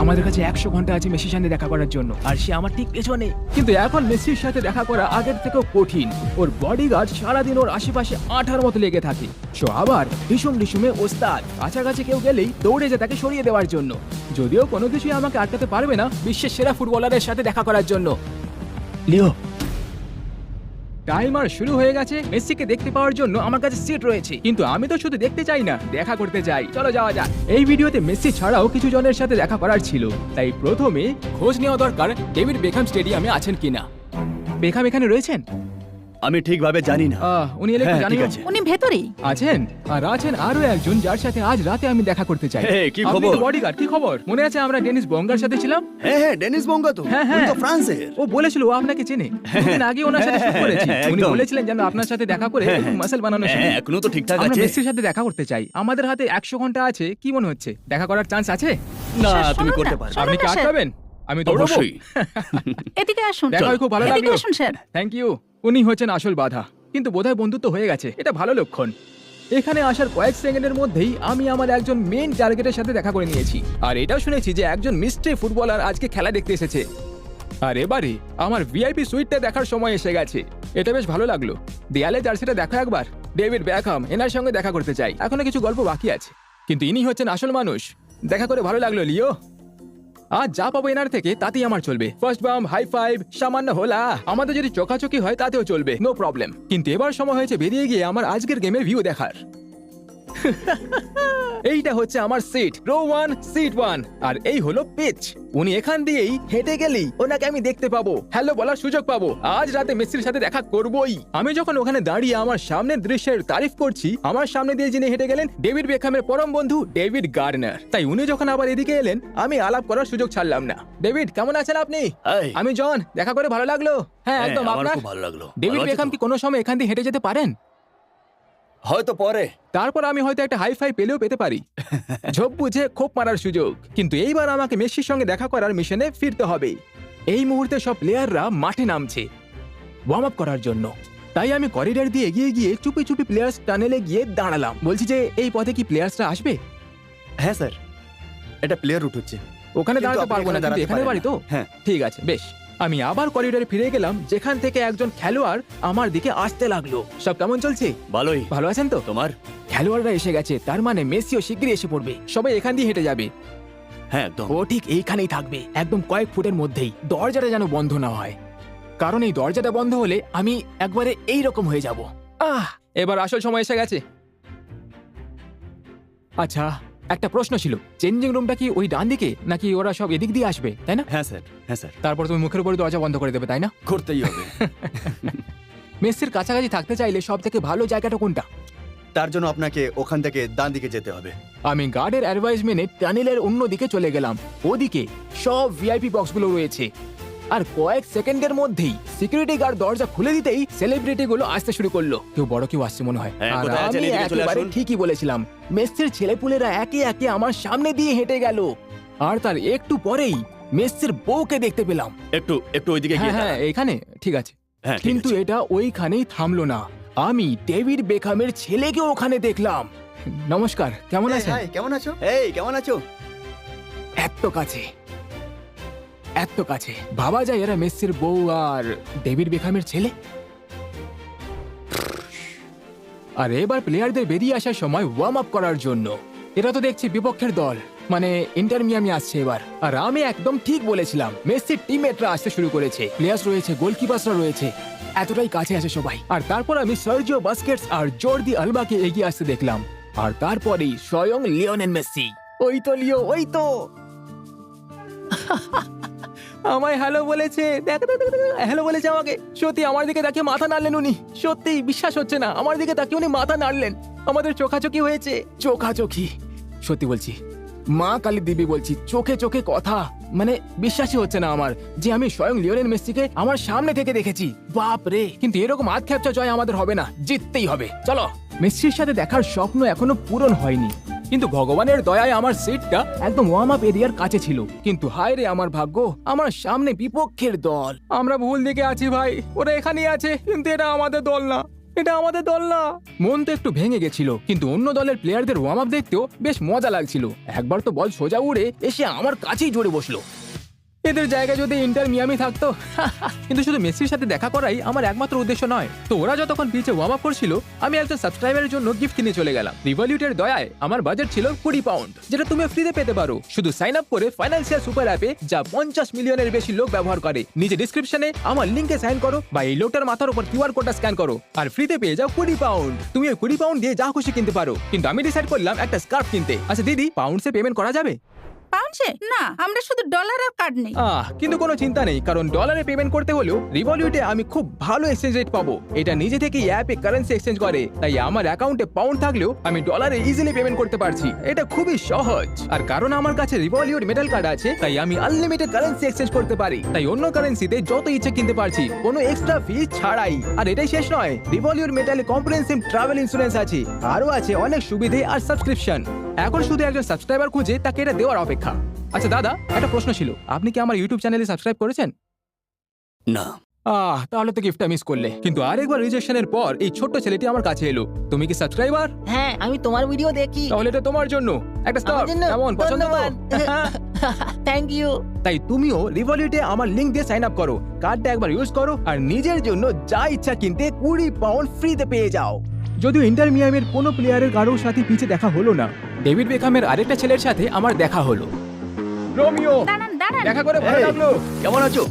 আমাদের কাছে একশো ঘণ্টা আছে মেসির সাথে দেখা করার জন্য। আর সে আমার ঠিক পেছনে। কিন্তু এখন মেসির সাথে দেখা করা আগের থেকেও কঠিন। ওর বডিগার্ড সারাদিন ওর আশেপাশে আঠার মতো লেগে থাকে। সো আবার ভীষণ রিসুমে ওস্তাদ। কাছাকাছি কেউ গেলেই দৌড়ে যে তাকে সরিয়ে দেওয়ার জন্য। যদিও কোনো কিছুই আমাকে আটকাতে পারবে না বিশ্বের সেরা ফুটবলারের সাথে দেখা করার জন্য। লিও টাইমার শুরু হয়ে গেছে মেসিকে দেখতে পাওয়ার জন্য আমার কাছে সিট রয়েছে। কিন্তু আমি তো শুধু দেখতে চাই না, দেখা করতে চাই চলো যাওয়া যাক। এই ভিডিওতে মেসি ছাড়াও কিছু জনের সাথে দেখা করার ছিল। তাই প্রথমে খোঁজ নেওয়া দরকার ডেভিড বেখাম স্টেডিয়ামে আছেন কিনা। বেখাম এখানে রয়েছেন? আমি ঠিকভাবে জানি না। আহ, উনি এলে একটু হ্যাঁ, ঠিক জানিও। আছে। উনি ভেতরেই। আছেন? আর আছেন আরও একজন যার সাথে আজ রাতে আমি দেখা করতে চাই। হে, কি খবর? বডিগার্ড কি খবর? মনে আছে আমরা ডেনিস বঙ্গার সাথে ছিলাম? হ্যাঁ হ্যাঁ ডেনিস বঙ্গা তো। হ্যাঁ, উনি হ্যাঁ। তো ফ্রান্সের। ও বলেছিল ও আপনাকে চেনে। দুদিন আগে ওনার সাথে শুট করেছি। হ্যাঁ, উনি একদম। বলেছিলেন যেন আপনার সাথে দেখা করে হ্যাঁ, হ্যাঁ। মাসেল বানানো হ্যাঁ এখনও তো ঠিকঠাক আমরা আছে। মেসির সাথে দেখা করতে চাই। আমাদের হাতে একশো ঘণ্টা আছে। কি মনে হচ্ছে? দেখা করার চান্স আছে? না তুমি করতে পারবে শোনো আপনি কি না, আটকাবেন? আমি তো অবশ্যই। এদিকে আসুন। দেখা হয়ে খুব ভালো লাগল। আসুন স্যার। থ্যাংক ইউ উনি হচ্ছেন আসল বাধা। কিন্তু বোধহয় বন্ধুত্ব হয়ে গেছে। এটা ভালো লক্ষণ। এখানে আসার কয়েক সেকেন্ডের মধ্যেই আমি আমার একজন মেন টার্গেটের সাথে দেখা করে নিয়েছি। আর এটাও শুনেছি যে একজন মিস্ট্রি ফুটবলার আজকে খেলা দেখতে এসেছে। আর এবারে আমার ভিআইপি সুইটটা দেখার সময় এসে গেছে। এটা বেশ ভালো লাগল। দেয়ালে জার্সিটা দেখো একবার। ডেভিড ব্যাকহাম এনার সঙ্গে দেখা করতে চাই। এখনও কিছু গল্প বাকি আছে। কিন্তু ইনি হচ্ছেন আসল মানুষ। দেখা করে ভালো লাগল লিও। আজ যা পাবো এনার থেকে তাতেই আমার চলবে। ফার্স্ট বাম হাই ফাইভ সামান্য হোলা। আমাদের যদি চোখাচোখি হয়, তাতেও চলবে। নো প্রবলেম কিন্তু এবার সময় হয়েছে বেরিয়ে গিয়ে আমার আজকের গেমের ভিউ দেখার। এইটা হচ্ছে আমার seat row one seat one আর এই হলো পিচ উনি এখান দিয়েই হেঁটে গেলেই ওনাকে আমি দেখতে পাবো। হ্যালো বলার সুযোগ পাবো। আজ রাতে মেসির সাথে দেখা করবই। আমি যখন ওখানে দাঁড়িয়ে আমার সামনের দৃশ্যের তারিফ করছি আমার সামনে দিয়ে যিনি হেঁটে গেলেন ডেভিড বেখামের পরম বন্ধু ডেভিড গার্নার তাই উনি যখন আবার এদিকে এলেন আমি আলাপ করার সুযোগ ছাড়লাম না। ডেভিড কেমন আছেন আপনি? আমি জন দেখা করে ভালো লাগল? হ্যাঁ একদম আপনার? ভালো লাগল। ডেভিড বেখাম কি কোনো সময় এখান দিয়ে হেঁটে যেতে পারেন? হয়তো পরে। তারপর আমি হয়তো একটা হাই ফাই পেলেও পেতে পারি। ঝোপ বুঝে খোপ মারার সুযোগ। কিন্তু এইবার আমাকে মেসির সঙ্গে দেখা করার মিশনে ফিরতে হবে। এই মুহূর্তে সব প্লেয়াররা মাঠে নামছে। ওয়ার্ম আপ করার জন্য। তাই আমি করিডর দিয়ে এগিয়ে গিয়ে চুপি চুপি প্লেয়ার্স টানেলে গিয়ে দাঁড়ালাম। বলছি যে এই পথে কি প্লেয়ার্সরা আসবে? হ্যাঁ স্যার। এটা প্লেয়ার রুট হচ্ছে। ওখানে দাঁড়াতে পারব না এখানে বাড়ি তো? হ্যাঁ। ঠিক আছে বেশ। আমি আবার করিডরে ফিরে গেলাম যেখান থেকে একজন খেলোয়াড় আমার দিকে আসতে লাগল। সব কেমন চলছে? ভালোই। ভালো আছেন তো? তোমার? খেলোয়াড়রা এসে গেছে তার মানে মেসিও শীঘ্রই এসে পড়বে। সবাই এখান দিয়ে হেঁটে যাবে। হ্যাঁ একদম। ও ঠিক এইখানেই থাকবে একদম কয়েক ফুটের মধ্যেই। দরজাটা যেন বন্ধ না হয়। কারণ এই দরজাটা বন্ধ হলে আমি একবারে এই রকম হয়ে যাব। আহ! এবার আসল সময় এসে গেছে। আচ্ছা একটা প্রশ্ন ছিল চেঞ্জিং রুমটা কি ওই ডান দিকে নাকি ওরা সব এদিক দিয়ে আসবে তাই না? হ্যাঁ স্যার হ্যাঁ স্যার। তারপর তুমি মুখের উপরে দরজা বন্ধ করে দেবে তাই না? করতেই হবে। মেসির কাছাকাছি থাকতে চাইলে সব থেকে ভালো জায়গাটা কোনটা? তার জন্য আপনাকে ওখান থেকে ডান দিকে যেতে হবে। আমি গার্ডের অ্যাডভাইস মেনে টানেলের অন্য দিকে চলে গেলাম। ওদিকে সব ভিআইপি বক্সগুলো রয়েছে। আর কয়েক সেকেন্ডের মধ্যেই সিকিউরিটি গার্ড দরজা খুলে দিতেই সেলিব্রিটি গুলো আসতে শুরু করল। কেউ বড় কেউ আসছে মনে হয়। হ্যাঁ, আর কোথায় আছেন? আমি এদিকে চলে একেবারে আসুন। ঠিকই বলেছিলাম মেসির ছেলেপুলেরা একে একে আমার সামনে দিয়ে হেঁটে গেল। আর তার একটু পরেই মেসির বউকে দেখতে পেলাম। একটু একটু ওইদিকে হ্যাঁ গিয়ে হ্যাঁ দাঁড়ান। এখানে ঠিক আছে। হ্যাঁ ঠিক কিন্তু আছে। এটা ওইখানেই থামলো না। আমি ডেভিড বেখামের ছেলেকে ওখানে দেখলাম। নমস্কার কেমন আছেন? হাই, কেমন আছো? এই কেমন আছো? এত কাছে। এত কাছে। ভাবা যায় এরা মেসির বউ আর ডেভিড বেখামের ছেলে? আর এবার প্লেয়ারদের বেরিয়ে আসার সময় ওয়ার্ম আপ করার জন্য। এরা তো দেখছি বিপক্ষের দল মানে ইন্টার মিয়ামি আসছে এবার। আর আমি একদম ঠিক বলেছিলাম, মেসির টিমমেটরা আসতে শুরু করেছে। প্লেয়ার্স রয়েছে গোলকিপার্সরা রয়েছে, এতটাই কাছে আছে সবাই। আর তারপর আমি সার্জিও বাস্কেটস আর জর্দি আলবাকে এগিয়ে আসতে দেখলাম। আর তারপরেই স্বয়ং লিওনেল মেসি। ওই তো লিও, ওই তো! আমায় হ্যালো বলেছে। দেখ হ্যালো বলেছে আমাকে। সত্যি, আমার দিকে তাকিয়ে মাথা নাড়লেন উনি। সত্যি, বিশ্বাস হচ্ছে না। আমার দিকে তাকিয়ে উনি মাথা নাড়লেন। আমাদের চোখাচোখি হয়েছে। চোখাচোখি? সত্যি বলছি। মা কালী দিবি বলছি, চোখে চোখে কথা। মানে বিশ্বাসই হচ্ছে না আমার যে আমি স্বয়ং লিওনেল মেসিকে আমার সামনে থেকে দেখেছি। বাপ রে! কিন্তু এরকম হাত খ্যাপচা জয় আমাদের হবে না, জিততেই হবে। চলো। মেসির সাথে দেখার স্বপ্ন এখনও পূরণ হয়নি। কিন্তু ভগবানের দয়ায় আমার সিটটা একদম ওয়ার্ম আপ এরিয়ার কাছে ছিল। কিন্তু হায় রে আমার ভাগ্য, আমার সামনে বিপক্ষের দল। আমরা ভুল দিকে আছি ভাই, ওরা এখানেই আছে, কিন্তু এটা আমাদের দল না। এটা আমাদের দল না। মন তো একটু ভেঙে গেছিল, কিন্তু অন্য দলের প্লেয়ারদের ওয়ার্ম আপ দেখতেও বেশ মজা লাগছিল। একবার তো বল সোজা উড়ে এসে আমার কাছেই জোরে বসল। এদের জায়গায় যদি ইন্টার মিয়ামি থাকতো, কিন্তু শুধু মেসির সাথে দেখা করাই আমার একমাত্র উদ্দেশ্য নয়। তো ওরা যতক্ষণ পিচে ওয়ার্ম আপ করছিল, আমি একজন সাবস্ক্রাইবারের জন্য গিফট কিনে চলে গেলাম। রিভলিউটের দয়ায় আমার বাজেট ছিল কুড়ি পাউন্ড যেটা তুমি ফ্রিতে পেতে পারো। শুধু সাইন আপ করে ফাইন্যান্সিয়াল সুপার অ্যাপে যা পঞ্চাশ মিলিয়নের বেশি লোক ব্যবহার করে, নিচে ডিসক্রিপশনে আমার লিঙ্কে সাইন করো বা এই লোকটার মাথার উপর কিউআর কোডটা স্ক্যান করো। আর ফ্রিতে পেয়ে যাও কুড়ি পাউন্ড তুমি ওই কুড়ি পাউন্ড দিয়ে যা খুশি কিনতে পারো। কিন্তু আমি ডিসাইড করলাম একটা স্কার্ফ কিনতে। আচ্ছা দিদি পাউন্ডসে পেমেন্ট করা যাবে? পাউন্ডসে না, আমরা শুধু ডলার আর কার্ড নেই। আহ, কিন্তু কোনো চিন্তা নেই, কারণ ডলারে পেমেন্ট করতে হলেও রিভলিউটে আমি খুব ভালো এক্সচেঞ্জ রেট পাবো। এটা নিজে থেকেই অ্যাপে কারেন্সি এক্সচেঞ্জ করে, তাই আমার অ্যাকাউন্টে পাউন্ড থাকলেও আমি ডলারে ইজিলি পেমেন্ট করতে পারছি। এটা খুবই সহজ। আর কারণ আমার কাছে রিভলিউট মেটাল কার্ড আছে, তাই আমি আনলিমিটেড কারেন্সি এক্সচেঞ্জ করতে পারি। তাই অন্য কারেন্সিতে যত ইচ্ছে কিনতে পারছি, কোনো এক্সট্রা ফি ছাড়াই। আর এটাই শেষ নয় রিভলিউট মেটালে কম্প্রিহেন্সিভ ট্রাভেল ইন্স্যুরেন্স আছে। আরও আছে অনেক সুবিধে আর সাবস্ক্রিপশন এখন শুধু একজন সাবস্ক্রাইবার খুঁজে তাকে এটা দেওয়ার অপেক্ষা। আচ্ছা দাদা একটা প্রশ্ন ছিল। আপনি কি আমার ইউটিউব চ্যানেলে সাবস্ক্রাইব করেছেন? না। আহ তাহলে তো গিফটটা মিস করলে। কিন্তু আরেকবার রিজেকশনের পর এই ছোট্ট ছেলেটি আমার কাছে এলো। তুমি কি সাবস্ক্রাইবার হ্যাঁ আমি তোমার ভিডিও দেখি। তাহলে এটা তোমার জন্য। একটা স্টার আমার জন্য? কেমন? পছন্দ? তো থ্যাংক ইউ তাই তুমিও রিভলিউটে আমার লিংক দিয়ে সাইন আপ করো। কার্ডটা একবার ইউজ করো আর নিজের জন্য যা ইচ্ছা কিনতে কুড়ি পাউন্ড ফ্রিতে পেয়ে যাও। যদিও ইন্টার মিয়ামের কোনো প্লেয়ারের কারোর সাথে পিছে দেখা হলো না। ডেভিড বেকামের আরেকটা ছেলের সাথে আমার দেখা হলো। রোমিও দাঁড়ান দাঁড়ান। দেখা করে ভালো লাগল। কেমন আছো?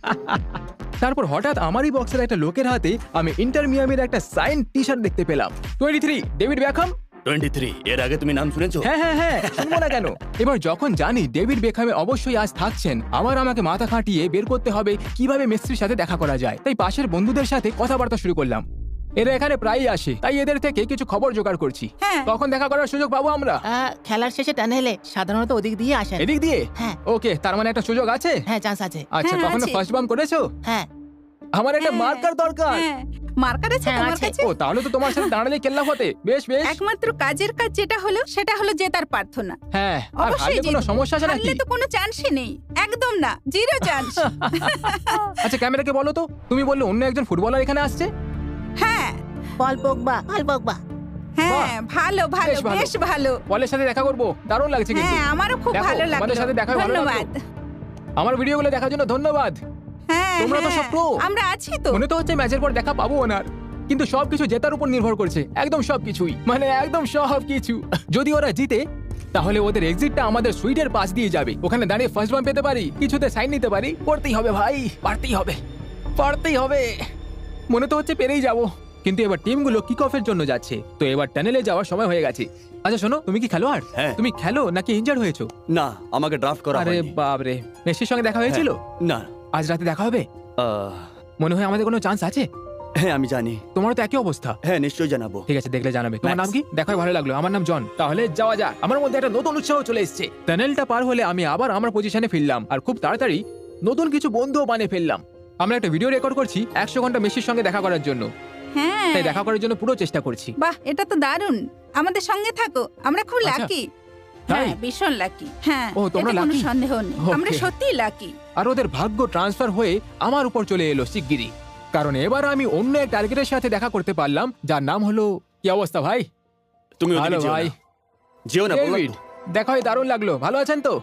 তারপর হঠাৎ আমারই বক্সের একটা লোকের হাতে আমি ইন্টার মিয়ামের একটা সাইন টি শার্ট দেখতে পেলাম। Twenty three David Beckham twenty three এর আগে তুমি নাম শুনেছো? হ্যাঁ হ্যাঁ হ্যাঁ শুনব না কেন? এবার যখন জানি ডেভিড বেখামে অবশ্যই আজ থাকছেন আমার আমাকে মাথা খাটিয়ে বের করতে হবে কীভাবে মেসির সাথে দেখা করা যায়। তাই পাশের বন্ধুদের সাথে কথাবার্তা শুরু করলাম। এরা এখানে প্রায়ই আসে তাই এদের থেকে কিছু খবর জোগাড় করছি। হ্যাঁ। তখন দেখা করার সুযোগ পাবো আমরা। আহ, খেলার শেষে টানেলে সাধারণত ওদিক দিয়ে আসেন। এদিক দিয়ে? হ্যাঁ। ওকে তার মানে একটা সুযোগ আছে? হ্যাঁ চান্স আছে। আচ্ছা হ্যাঁ, কখনো আছে। ফার্স্ট বাম করেছ? হ্যাঁ। আমার একটা হ্যাঁ, মার্কার দরকার। হ্যাঁ। মার্কার আছে হ্যাঁ, তোমার আছে। কাছে? ও তাহলে তো তোমার সাথে দাঁড়ালে কেল্লা হতে বেশ বেশ। একমাত্র কাজের কাজ যেটা হলো সেটা হলো জেতার প্রার্থনা। হ্যাঁ আর অবশ্যই হারলে কোনো জিতবো। সমস্যা আছে নাকি? হারলে তো কোনো চান্সই নেই। একদম না জিরো চান্স আচ্ছা ক্যামেরাকে বলো তো। তুমি বললে অন্য একজন ফুটবলার এখানে আসছে? হ্যাঁ পল পগবা পল পগবা হ্যাঁ ভালো ভালো বেশ ভালো। বেশ ভালো। পলের সাথে দেখা করব? দারুণ লাগছে কিন্তু। হ্যাঁ আমারও খুব দেখো, ভালো তোমাদের সাথে দেখা হয়ে ভালো লাগল। ধন্যবাদ। আমার ভিডিওগুলো দেখার জন্য ধন্যবাদ। হ্যাঁ তোমরা তো সব হ্যাঁ, pro। আমরা আছি তো। মনে তো হচ্ছে ম্যাচের পর দেখা পাবো ওনার। কিন্তু সবকিছু জেতার উপর নির্ভর করছে। একদম সবকিছুই। মানে একদম সব কিছু যদি ওরা জিতে তাহলে ওদের এক্সিটটা আমাদের সুইটের পাশ দিয়ে যাবে। ওখানে দাঁড়িয়ে ফার্স্ট বাম পেতে পারি কিছুতে সাইন নিতে পারি। করতেই হবে ভাই পারতেই হবে। পারতেই হবে। মনে তো হচ্ছে পেরেই যাব। কিন্তু এবার টিমগুলো কিক অফের জন্য যাচ্ছে। তো এবার টানেলে যাওয়ার সময় হয়ে গেছে। আচ্ছা শোনো তুমি কি খেলোয়াড়? হ্যাঁ। তুমি খেলো নাকি ইনজার্ড হয়েছো? না আমাকে ড্রাফট করা আরে হয়নি। বাপ রে মেসির সঙ্গে দেখা হয়েছিল? না। আজ রাতে দেখা হবে? আহ, মনে হয় আমাদের কোনো চান্স আছে? হ্যাঁ আমি জানি। তোমারও তো একই অবস্থা। হ্যাঁ নিশ্চয়ই জানাব। ঠিক আছে দেখলে জানাবে। তোমার নাম কি? দেখায় ভালো লাগল। আমার নাম জন। তাহলে যাওয়া যাক। আমার মধ্যে একটা নতুন উৎসাহ চলে এসেছে। টানেলটা পার হলে আমি আবার আমার পজিশনে ফিরলাম। আর খুব তাড়াতাড়ি নতুন কিছু বন্ধুও বানিয়ে ফেললাম। আমরা একটা ভিডিও রেকর্ড করছি একশো ঘণ্টা মেসির সঙ্গে দেখা করার জন্য। হ্যাঁ। তাই দেখা করার জন্য পুরো চেষ্টা করছি। বাহ এটা তো দারুণ। আমাদের সঙ্গে থাকো আমরা খুব আচ্ছা। লাকি হ্যাঁ ভীষণ লাকি হ্যাঁ ও, তোমরা কোনো সন্দেহ নেই। আমরা সত্যিই লাকি আর ওদের ভাগ্য ট্রান্সফার হয়ে আমার উপর চলে এলো শিগগিরই। কারণ এবার আমি অন্য এক টার্গেটের সাথে দেখা করতে পারলাম যার নাম হলো কি অবস্থা ভাই? তুমি ভালো ওদিকে যেও ভাই। না। যেও না ডেভিড দেখা হয়ে দারুণ লাগল। ভালো আছেন তো?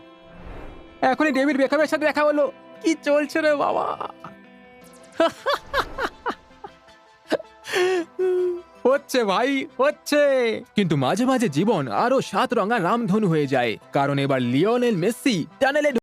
এখনই ডেভিড বেকামের সাথে দেখা হলো। কি চলছে রে বাবা? হচ্ছে ভাই, হচ্ছে। কিন্তু মাঝে মাঝে জীবন আরও সাত রঙা রামধনু হয়ে যায়। কারণ এবার লিওনেল মেসি টানেলে